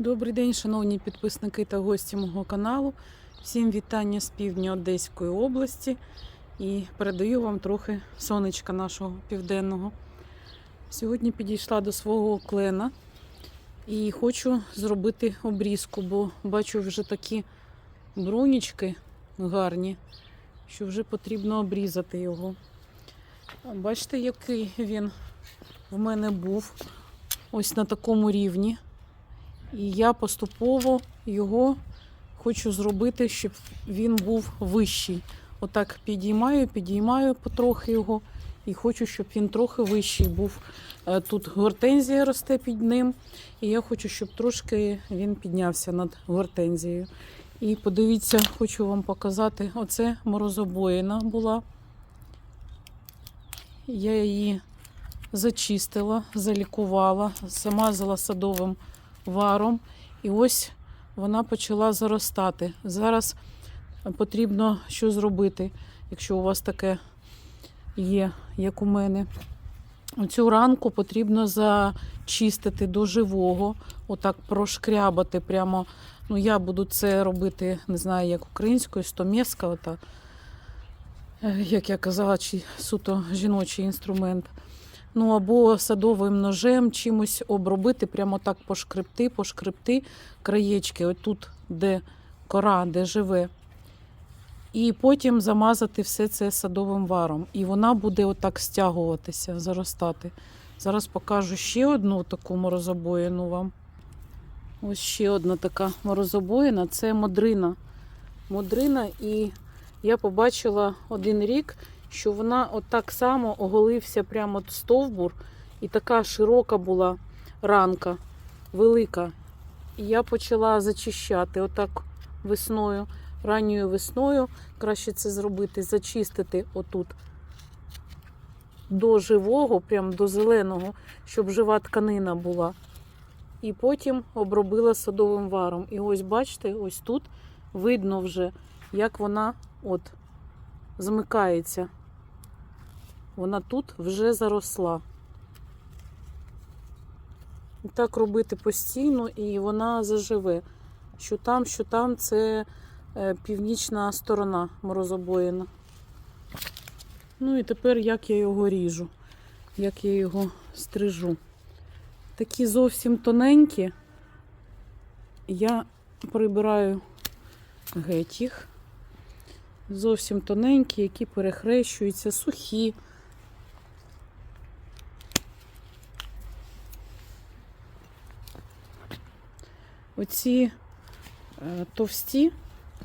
Добрий день, шановні підписники та гості мого каналу. Всім вітання з півдня Одеської області і передаю вам трохи сонечка нашого південного. Сьогодні підійшла до свого клена і хочу зробити обрізку, бо бачу вже такі брунічки гарні, що вже потрібно обрізати його. Бачите, який він в мене був ось на такому рівні. І я поступово його хочу зробити, щоб він був вищий. Отак підіймаю, підіймаю потрохи його. І хочу, щоб він трохи вищий був. Е, Тут гортензія росте під ним. І я хочу, щоб трошки він піднявся над гортензією. І подивіться, хочу вам показати: оце морозобоїна була. Я її зачистила, залікувала, замазала садовим варом. І ось вона почала заростати. Зараз потрібно що зробити, якщо у вас таке є, як у мене. Цю ранку потрібно зачистити до живого, отак прошкрябати прямо. Ну, я буду це робити, не знаю, як українською, стомеска, ота, е, як я казала, чи суто жіночий інструмент. Ну або садовим ножем чимось обробити, прямо так пошкребти, пошкребти краєчки, отут, де кора, де живе. І потім замазати все це садовим варом. І вона буде отак стягуватися, заростати. Зараз покажу ще одну таку морозобоїну вам. Ось ще одна така морозобоїна це модрина. Модрина, і я побачила один рік, що вона отак само оголився прямо стовбур, і така широка була ранка, велика. І я почала зачищати отак весною, ранньою весною. Краще це зробити, зачистити отут до живого, прям до зеленого, щоб жива тканина була. І потім обробила садовим варом. І ось бачите, ось тут видно вже, як вона от змикається. Вона тут вже заросла. І так робити постійно, і вона заживе. Що там, що там, це е, північна сторона морозобоїна. Ну і тепер як я його ріжу, як я його стрижу. Такі зовсім тоненькі. Я прибираю геть їх. Зовсім тоненькі, які перехрещуються, сухі. Оці е, товсті,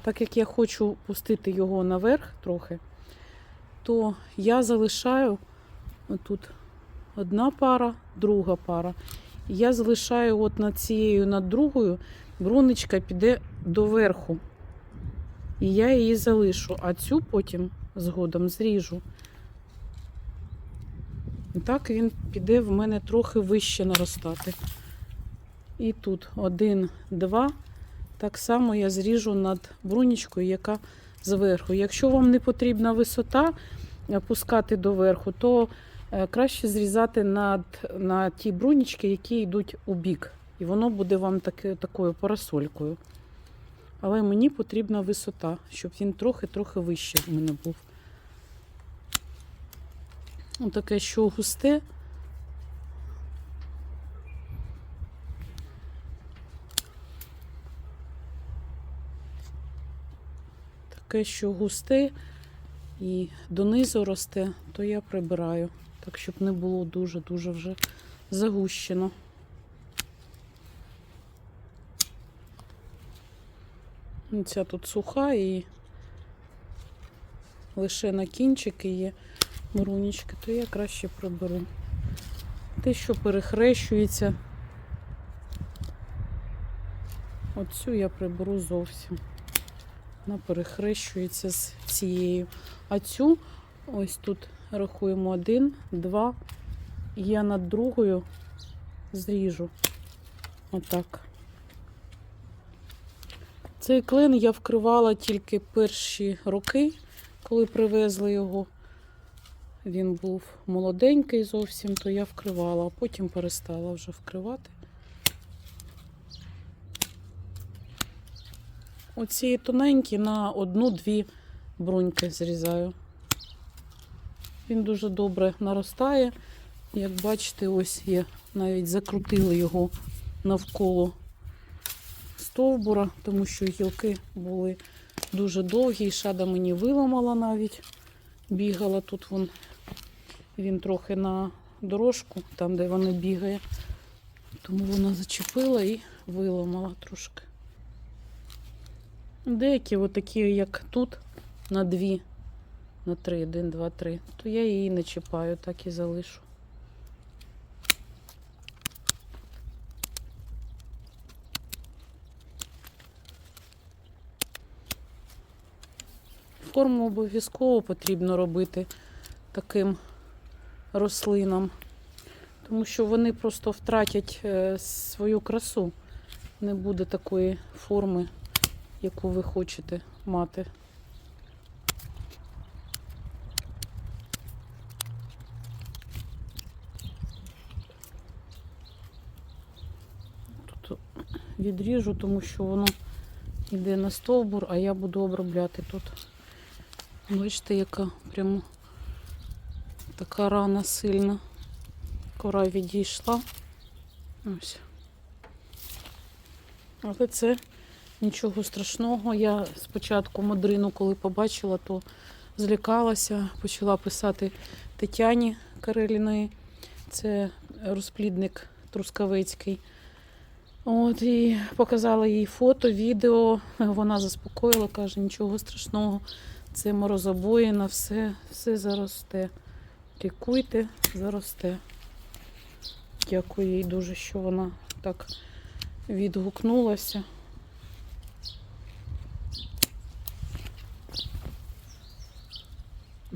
так як я хочу пустити його наверх трохи, то я залишаю тут одна пара, друга пара. Я залишаю от над цією, над другою, бруничка піде доверху. І я її залишу, а цю потім згодом зріжу. І так він піде в мене трохи вище наростати. І тут один, два. Так само я зріжу над брунічкою, яка зверху. Якщо вам не потрібна висота пускати доверху, то е, краще зрізати над, на ті брунічки, які йдуть у бік. І воно буде вам таки, такою парасолькою. Але мені потрібна висота, щоб він трохи-трохи вище в мене був. Таке, що густе. Таке, що густе і донизу росте, то я прибираю, так щоб не було дуже-дуже вже загущено. Ну, Ця тут суха і лише на кінчики є брунічки, то я краще приберу. Те, що перехрещується, оцю я приберу зовсім. Вона перехрещується з цією. А цю ось тут рахуємо один, два. І я над другою зріжу. Отак. Цей клен я вкривала тільки перші роки, коли привезли його. Він був молоденький зовсім, то я вкривала, а потім перестала вже вкривати. Оці тоненькі на одну-дві бруньки зрізаю. Він дуже добре наростає. Як бачите, ось є, навіть закрутили його навколо стовбура, тому що гілки були дуже довгі, і шада мені виламала навіть. Бігала тут вон, він трохи на дорожку, там де вона бігає. Тому вона зачепила і виламала трошки. Деякі отакі, як тут, на дві, на три, один, два, три, то я її не чіпаю, так і залишу. Форму обов'язково потрібно робити таким рослинам, тому що вони просто втратять е, свою красу. Не буде такої форми, яку ви хочете мати. Тут відріжу, тому що воно йде на стовбур, а я буду обробляти тут. Бачите, яка прямо така рана сильна. Кора відійшла. Ось. Але це нічого страшного. Я спочатку модрину, коли побачила, то злякалася, почала писати Тетяні Кареліної. Це розплідник Трускавецький. От, і показала їй фото, відео. Вона заспокоїла, каже, нічого страшного. Це морозобоїна, все, все заросте. Лікуйте, заросте. Дякую їй дуже, що вона так відгукнулася.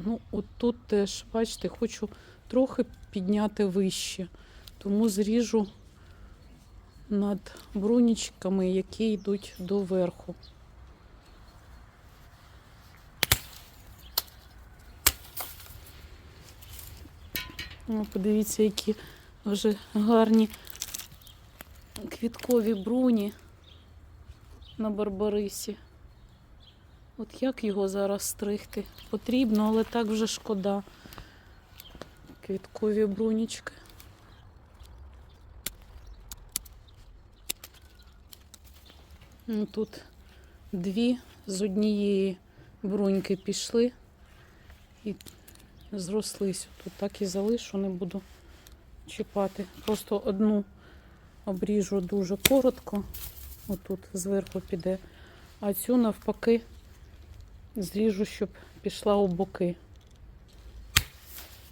Ну, от тут теж, бачите, хочу трохи підняти вище, тому зріжу над брунічками, які йдуть до верху. О, подивіться, які вже гарні квіткові бруні на барбарисі. От як його зараз стригти? Потрібно, але так вже шкода. Квіткові брунічки. Ну, Тут дві з однієї бруньки пішли і зрослись. Тут так і залишу, не буду чіпати. Просто одну обріжу дуже коротко, отут зверху піде, а цю навпаки зріжу, щоб пішла у боки.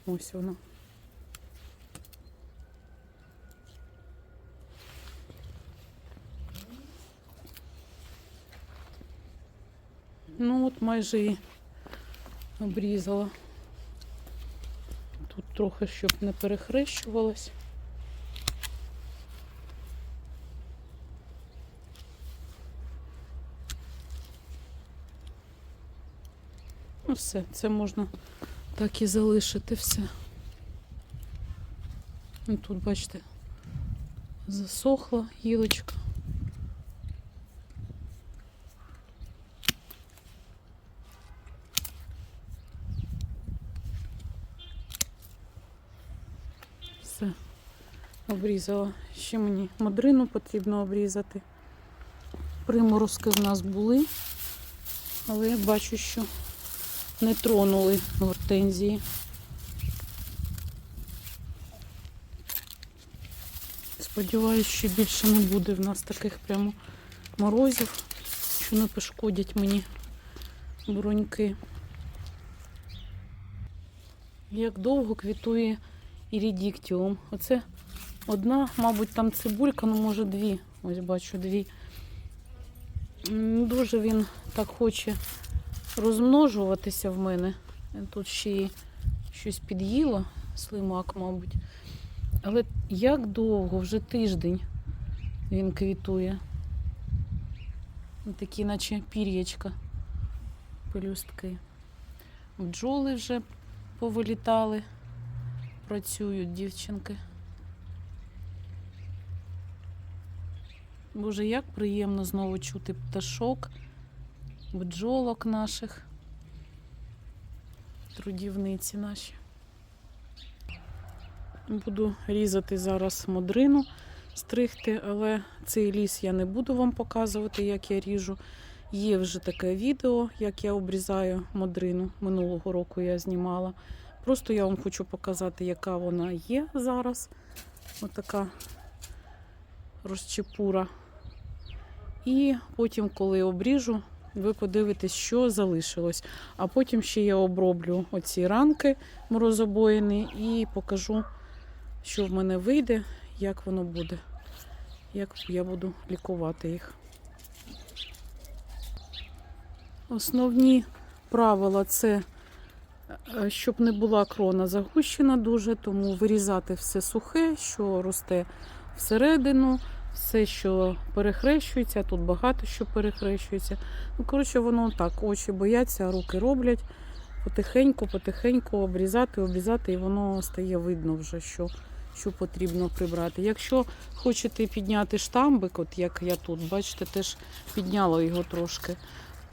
Ось вона. Ну от майже і обрізала. Тут трохи, щоб не перехрещувалось. Все, це можна так і залишити все. Ну, тут, бачите, засохла гілочка. Все, обрізала. Ще мені модрину потрібно обрізати. Приморозки в нас були, але я бачу, що не тронули гортензії. Сподіваюсь, що більше не буде в нас таких прямо морозів, що не пошкодять мені бруньки. Як довго квітує ірідіктіум. Оце одна, мабуть, там цибулька, ну може дві. Ось бачу дві. Дуже він так хоче розмножуватися в мене. Тут ще й щось під'їло, слимак, мабуть. Але як довго, вже тиждень він квітує. Такі, наче пір'ячка, пелюстки. Бджоли вже повилітали, працюють дівчинки. Боже, як приємно знову чути пташок бджолок наших, трудівниці наші. Буду різати зараз модрину, стригти, але цей ліс я не буду вам показувати, як я ріжу. Є вже таке відео, як я обрізаю модрину. Минулого року я знімала. Просто я вам хочу показати, яка вона є зараз. Отака розчепура. І потім, коли обріжу, ви подивитесь, що залишилось. А потім ще я оброблю оці ранки морозобоїни і покажу, що в мене вийде, як воно буде, як я буду лікувати їх. Основні правила це е, щоб не була крона загущена дуже, тому вирізати все сухе, що росте всередину, все, що перехрещується, тут багато що перехрещується. Ну, коротше, воно так, очі бояться, руки роблять. Потихеньку, потихеньку обрізати, обрізати, і воно стає видно вже, що, що потрібно прибрати. Якщо хочете підняти штамбик, от як я тут, бачите, теж підняла його трошки.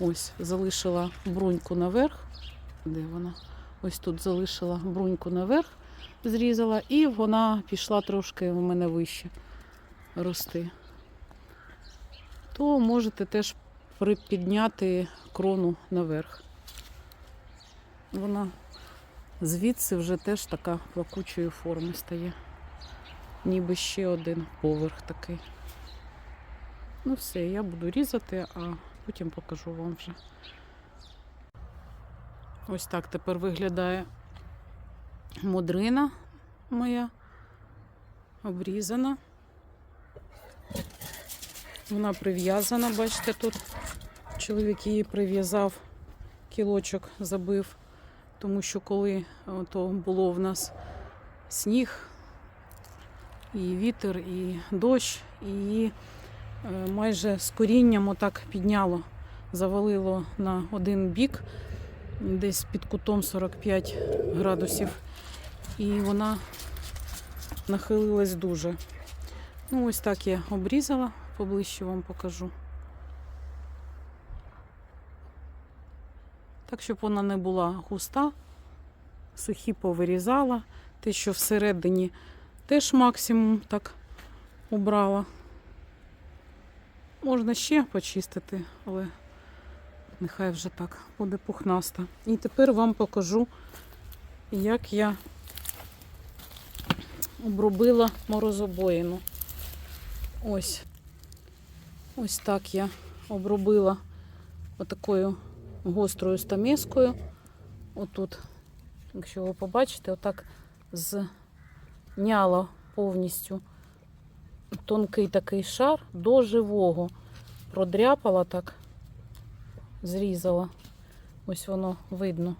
Ось, залишила бруньку наверх. Де вона? Ось тут залишила бруньку наверх, зрізала, і вона пішла трошки у мене вище рости. То можете теж припідняти крону наверх. Вона звідси вже теж така плакучої форми стає. Ніби ще один поверх такий. Ну все, я буду різати, а потім покажу вам вже. Ось так тепер виглядає модрина моя обрізана. Вона прив'язана, бачите, тут чоловік її прив'язав, кілочок забив, тому що коли то було в нас сніг, і вітер, і дощ, і е, майже з корінням отак підняло, завалило на один бік, десь під кутом 45 градусів, і вона нахилилась дуже. Ну, ось так я обрізала, поближче вам покажу. Так, щоб вона не була густа, сухі повирізала. Те, що всередині теж максимум так убрала. Можна ще почистити, але нехай вже так буде пухнаста. І тепер вам покажу, як я обробила морозобоїну. Ось. Ось так я обробила отакою гострою стамескою. Отут, якщо ви побачите, отак зняла повністю тонкий такий шар до живого. Продряпала так, зрізала. Ось воно видно.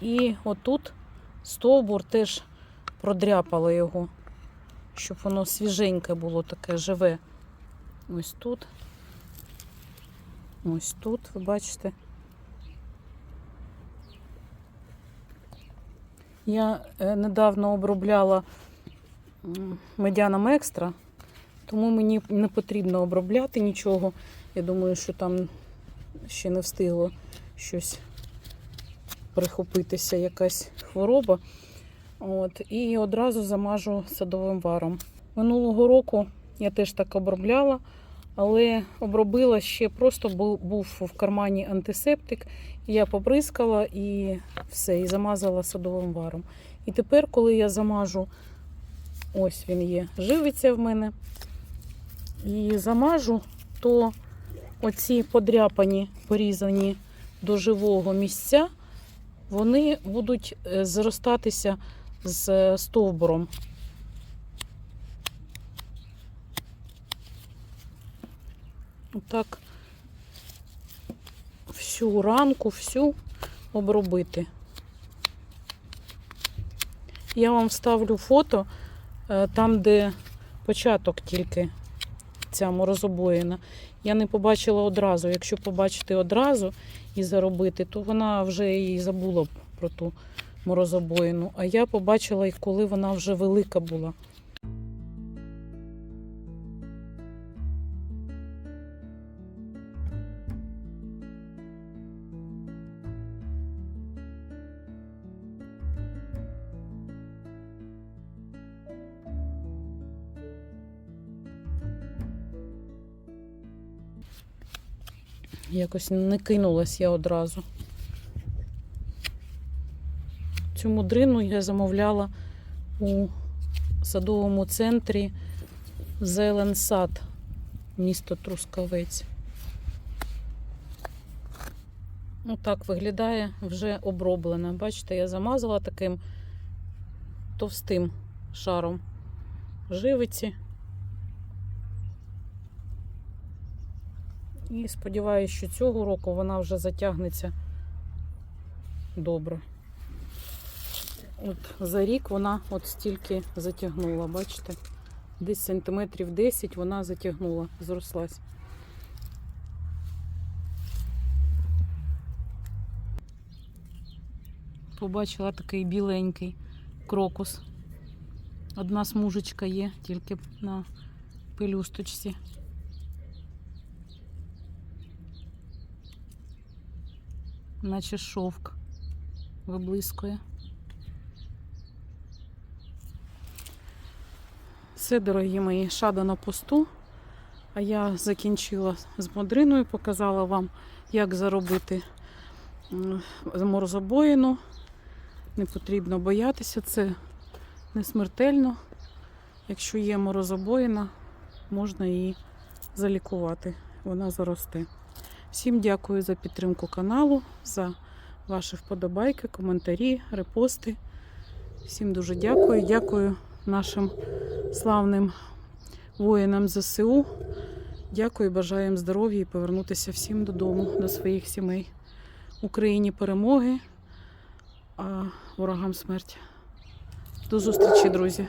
І отут стовбур теж продряпала його, щоб воно свіженьке було таке живе. Ось тут. Ось тут, ви бачите. Я е, недавно обробляла м, медяном екстра, тому мені не потрібно обробляти нічого. Я думаю, що там ще не встигло щось прихопитися, якась хвороба. От, і одразу замажу садовим варом. Минулого року я теж так обробляла, але обробила ще просто був, в кармані антисептик. Я побризкала і все, і замазала садовим варом. І тепер, коли я замажу, ось він є, живиться в мене, і замажу, то оці подряпані, порізані до живого місця, вони будуть е, зростатися з е, стовбуром. Отак всю ранку, всю обробити. Я вам вставлю фото е, там, де початок тільки ця морозобоїна. Я не побачила одразу. Якщо побачити одразу і заробити, то вона вже і забула про ту морозобоїну, а я побачила їх, коли вона вже велика була. Якось не кинулась я одразу. Цю мудрину я замовляла у садовому центрі Зеленсад, місто Трускавець. Отак виглядає вже оброблена. Бачите, я замазала таким товстим шаром живиці. І сподіваюся, що цього року вона вже затягнеться добре. От за рік вона от стільки затягнула, бачите? Десь сантиметрів 10 вона затягнула, зрослась. Побачила такий біленький крокус. Одна смужечка є тільки на пелюсточці. Наче шовк виблискує. Все, дорогі мої, шада на посту. А я закінчила з модриною, показала вам, як заробити морозобоїну. Не потрібно боятися, це не смертельно. Якщо є морозобоїна, можна її залікувати. Вона заросте. Всім дякую за підтримку каналу, за ваші вподобайки, коментарі, репости. Всім дуже дякую. Дякую нашим славним воїнам ЗСУ. Дякую, бажаємо здоров'я і повернутися всім додому, до своїх сімей. Україні перемоги, а ворогам смерть. До зустрічі, друзі!